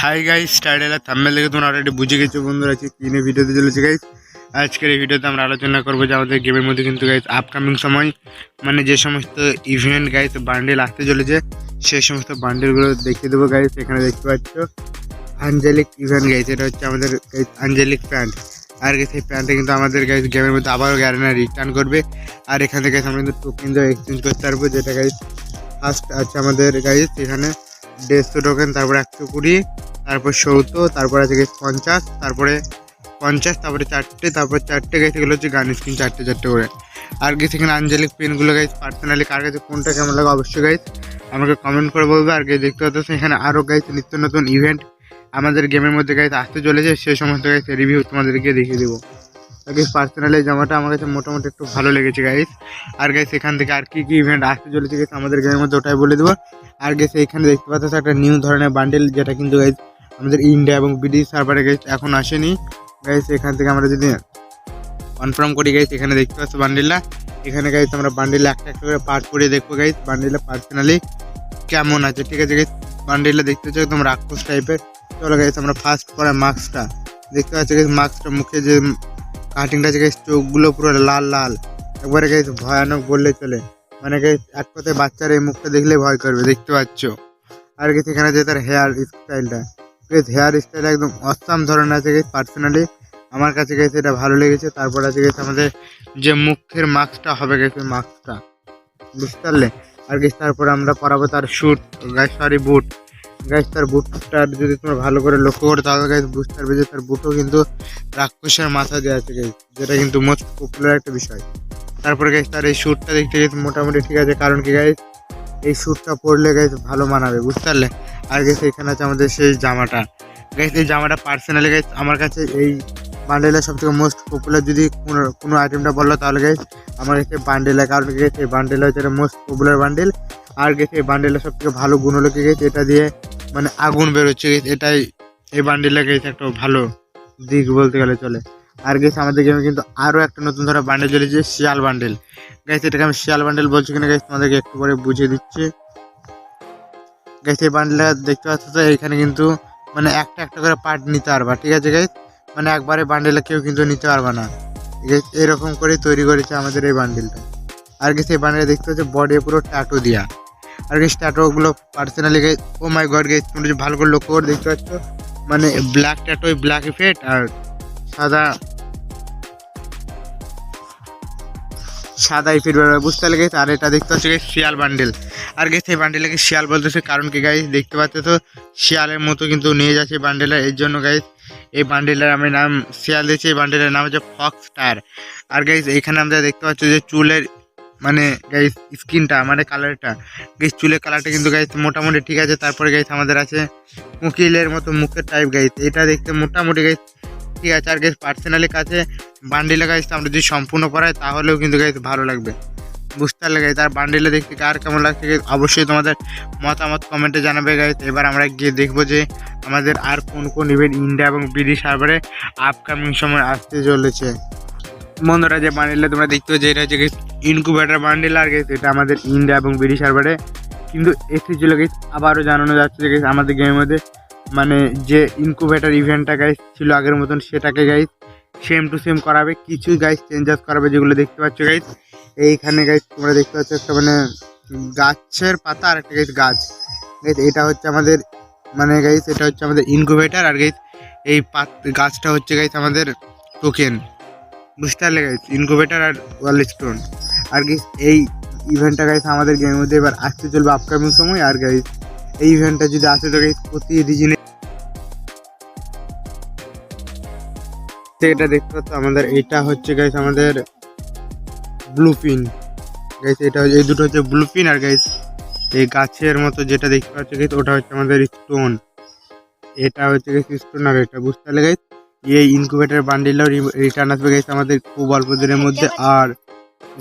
Hi guys title thumbnail দেখে তোমরা already বুঝে গেছো বন্ধুরা আজকে কি নিয়ে ভিডিওতে চলেছে গাইস আজকের এই ভিডিওতে আমরা আলোচনা করব যে আমাদের গেমের মধ্যে কিন্তু গাইস আপকামিং সময় মানে যে সমস্ত ইভেন্ট গাইস বান্ডেল আসতে চলেছে, সেই সমস্ত বান্ডেলগুলো দেখিয়ে দেবো গাইস এখানে দেখতে পাচ্ছ। আঞ্জেলিক ইভেন্ট গাইস এটা হচ্ছে আমাদের গাইস আঞ্জেলিক প্যান্ট আর এই প্যান্টটা কিন্তু আমাদের গাইস গেমের মধ্যে আবারও গ্যারেনা রিটার্ন করবে। আর এখান থেকে আমরা কিন্তু টোকেন দিয়ে এক্সচেঞ্জ করতে পারব, যেটা গাইস ফার্স্ট আছে আমাদের গাইস এখানে। দেড়শো টোকেন তারপরে একশো কুড়ি, তারপর সত্তর তারপর আছে গেছে পঞ্চাশ, তারপরে পঞ্চাশ, তারপরে চারটে, তারপর চারটে গেছে এগুলো হচ্ছে গান স্ক্রিন চারটে চারটে করে। আর গেছে এখানে আঞ্জলিক পেনগুলো গাইজ পার্সোনালি কার কাছে, কোনটা কেমন লাগে অবশ্যই গাইজ আমাকে কমেন্ট করে বলবে। আর গিয়ে দেখতে পাচ্ছ এখানে আরও গাইজ নিত্য নতুন ইভেন্ট আমাদের গেমের মধ্যে গাইজ আসতে চলেছে। সেই সমস্ত গাইজ রিভিউ তোমাদেরকে দেখিয়ে দেবো। গাইজ পার্সোনালি জামাটা আমার কাছে মোটামুটি একটু ভালো লেগেছে গাইজ আর গাইজ এখান থেকে আর কি কি ইভেন্ট আসতে চলেছে গাইজ আমাদের গেমের মধ্যে ওটাই বলে দেবো। আর গেছে এখানে দেখতে পাচ্ছ একটা নিউ ধরনের বান্ডেল যেটা কিন্তু গাইস আমাদের ইন্ডিয়া এবং বিডি সার্ভারে গাইজ এখন আসেনি। গাইস এখান থেকে আমরা যদি কনফার্ম করি গাইজ এখানে দেখতে পাচ্ছ বান্ডেলটা এখানে গাইজ আমরা বান্ডেলে একটা একটা করে পার্ট করে দেখব গাইজ বান্ডেলটা পার্সোনালি কেমন আছে, ঠিক আছে গাইজ বান্ডেলটা দেখতে পাচ্ছ একদম রাক্ষস টাইপের চলো গাইজ আমরা ফার্স্ট করা মাস্কটা দেখতে পাচ্ছি গাইজ মাস্কটা মুখে যে কাটিংটা গাইজ চোখগুলো পুরো লাল লাল। একবারে গাইজ ভয়ানক বললে চলে। মানে এক কথায় বাচ্চার এই মুখটা দেখলে ভয় করবে, দেখতে পাচ্ছ? আর গেছে এখানে যে তার হেয়ার স্টাইলটা গেছে হেয়ার স্টাইল একদম অসাম ধরনের আছে গেছে পার্সোনালি আমার কাছে গেছে এটা ভালো লেগেছে। তারপর আছে গেছে আমাদের যে মুখের মাস্কটা হবে গেছে মাস্কটা বুঝতে পারলে? আর গেছে তারপর আমরা পরাবো তার শ্যুট গাছ সরি বুট গাছ তার বুটটার যদি তোমরা ভালো করে লক্ষ্য করো, তাহলে গাছ বুঝতে পারবে যে তার বুটও কিন্তু রাক্ষসের মাথা দেওয়া আছে গাছ যেটা কিন্তু মোস্ট পপুলার একটা বিষয়। তারপরে গাইস তার এই শ্যুটটা দেখতে গেছে মোটামুটি ঠিক আছে, কারণ কি গাইস এই শ্যুটটা পরলে গাইস ভালো মানাবে, বুঝতে পারলে? আর গেছে এখানে আছে আমাদের সেই জামাটা। গাইস এই জামাটা পার্সোনালি গাইস আমার কাছে এই বান্ডেলের সব থেকে মোস্ট পপুলার যদি কোনো কোনো আইটেমটা বলল তাহলে গাইস আমার কাছে বান্ডেল কারণ গেছে এই বান্ডেল হচ্ছে মোস্ট পপুলার বান্ডেল আর গেছে এই সব থেকে ভালো গুণ হলো গেছে এটা দিয়ে মানে আগুন বেরোচ্ছে, এটাই এই বান্ডেলের গেছে একটা ভালো দিক বলতে গেলে চলে। আর গেছে আমাদের গেমে কিন্তু আরও একটা নতুন ধরনের বান্ডেল চলেছে, শিয়াল বান্ডেল। গাইছে এটাকে আমি শিয়াল বান্ডেল বলছি কিনা গাইছে তোমাদেরকে একটু পরে বুঝিয়ে দিচ্ছি। গাইছে এই বান্ডেলটা দেখতে পাচ্ছ তো এখানে কিন্তু মানে একটা একটা করে পার্ট নিতে পারবা, ঠিক আছে গাইজ মানে একবারে বান্ডেলে কেউ কিন্তু নিতে পারবা না। এরকম করে তৈরি করেছে আমাদের এই বান্ডেলটা। আর গেছে এই বান্ডেলে দেখতে পাচ্ছ বডি পুরো ট্যাটু দিয়া। আর গেছে ট্যাটুগুলো personally oh my god guys তোমরা ভালো করে লক্ষ্য করে দেখতে পাচ্ছ মানে ব্ল্যাক ট্যাটু ব্ল্যাক ইফেক্ট আর সাদা সাদা ইফেক্ট বুঝতে পারলে গেছে আর এটা দেখতে পাচ্ছি গেছে শিয়াল বান্ডেল আর গেছে এই বান্ডেলকে শিয়াল বলতেছে, কারণ কি গাইজ দেখতে পাচ্ছ তো, শিয়ালের মতো কিন্তু নিয়ে যাচ্ছে বান্ডেলের এর। জন্য গাইজ এই বান্ডেলের আমি নাম, শিয়াল দিয়েছি, এই বান্ডেলের নাম হচ্ছে ফক্স টায়ার আর গাইজ এখানে আমরা দেখতে পাচ্ছি যে চুলের মানে গাইস স্কিনটা মানে কালারটা গাইজ চুলের কালারটা কিন্তু গাইজ মোটামুটি ঠিক আছে। তারপরে গাইস আমাদের আছে উকিলের মতো মুখের টাইপ গাইজ এটা দেখতে মোটামুটি গাইজ ঠিক আছে। আর গাইজ পার্সোনালি কাছে বান্ডিলে গাইজ আমরা যদি সম্পূর্ণ করাই তাহলেও কিন্তু গাইজ ভালো লাগবে। বুঝতে পারলে গাইজ আর বান্ডিলে দেখতে কার কেমন লাগছে অবশ্যই তোমাদের মতামত কমেন্টে জানাবে গাইজ এবার আমরা গিয়ে দেখব যে আমাদের আর কোন কোন ইভেন্ট ইন্ডিয়া এবং বিডি সার্ভারে আপকামিং সময় আসতে চলেছে। বন্ধুরা যে বান্ডিলটা তোমরা দেখতে পাচ্ছ এটা হচ্ছে ইনকুবেটার বান্ডিল আর গেছে এটা আমাদের ইন্ডিয়া এবং ব্রিটিশ সার্ভারে কিন্তু এসেছিল গেছে আবারও জানানো যাচ্ছে যে guys, আমাদের গেমের মধ্যে মানে যে ইনকুবেটার ইভেন্টটা গাইস ছিল আগের মতন সেটাকে গাইস সেম টু সেম করাবে। কিছু গাইজ চেঞ্জেস করাবে যেগুলো দেখতে পাচ্ছ গাইস এইখানে গাইস তোমরা দেখতে পাচ্ছ একটা মানে গাছের পাতা আর একটা গাইজ গাছ। গাইস এটা হচ্ছে আমাদের মানে গাইস এটা হচ্ছে আমাদের ইনকুবেটার আর গাইজ এই পাত গাছটা হচ্ছে গাইস আমাদের টোকেন পারলে গাইজ ইনকুবেটার আর ওয়াল স্টোন আর গাইজ এই ইভেন্টটা গাইজ আমাদের গেমের মধ্যে এবার আসতে চলবে আপকামিং সময়। আর গাইজ এই ইভেন্টটা যদি আসে তো গাইজ প্রতি রিজনে এটা দেখতে পাচ্ছ আমাদের, এটা হচ্ছে গাইস আমাদের ব্লু পিন গাইস এটা এই দুটো হচ্ছে ব্লু পিন আর গাইস এই গাছের মতো যেটা দেখতে পাচ্ছ গাইস ওটা হচ্ছে আমাদের স্টোন এটা হচ্ছে গাইস স্টোন আর এটা বুঝতে গাইস এই ইনকুবেটার বান্ডিলও রিটার্ন আসবে গাইস আমাদের খুব অল্প দিনের মধ্যে। আর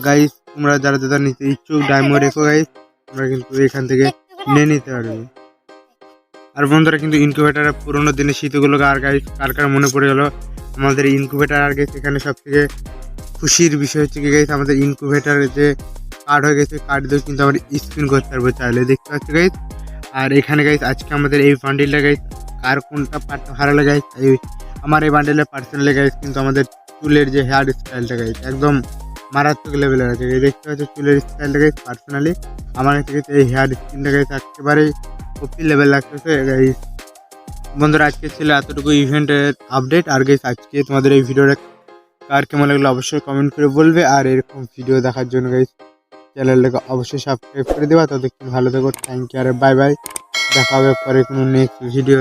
গাইস তোমরা যারা যারা নিতে ইচ্ছুক ডায়মন্ড রেখো গাইস তোমরা কিন্তু এখান থেকে নিয়ে নিতে পারবে। আর বন্ধুরা কিন্তু ইনকিউবেটারের পুরোনো দিনের স্মৃতিগুলোকে আর গাইস কার কার মনে পড়ে গেলো? আমাদের ইনকিউবেটার আর গেছে এখানে সব থেকে খুশির বিষয় হচ্ছে কি গাইস আমাদের ইনকিউবেটারের যে কার্ড হয়ে গেছে কার্ড দিয়েও কিন্তু আমরা স্পিন করতে পারব চাইলে দেখতে পাচ্ছি গাইস আর এখানে গাইস আজকে আমাদের এই বান্ডিলটা গাইস কার কোনটা পার্টটা ভালো লাগে এই আমার এই বান্ডেলের পার্সোনালি গাইজ কিন্তু আমাদের চুলের যে হেয়ার স্টাইলটা গাইজ একদম মারাত্মক লেভেলের আছে। এই দেখতে পাচ্ছি চুলের স্টাইলটা গাইজ পার্সোনালি আমার কাছে এই হেয়ার স্কিনটা গাইজ একেবারেই কপি লেভেল লাগতেছে। গাইজ বন্ধুরা, আজকে ছিল এতটুকু ইভেন্টের আপডেট আর গাইজ আজকে তোমাদের এই ভিডিওটা কার কেমন লাগল অবশ্যই কমেন্ট করে বলবে। আর এরকম ভিডিও দেখার জন্য গাইজ চ্যানেলটাকে অবশ্যই সাবস্ক্রাইব করে দেওয়া ততক্ষণ ভালো থেকো। থ্যাংক ইউ আর বাই বাই দেখা হবে পরে কোনো নেক্সট ভিডিও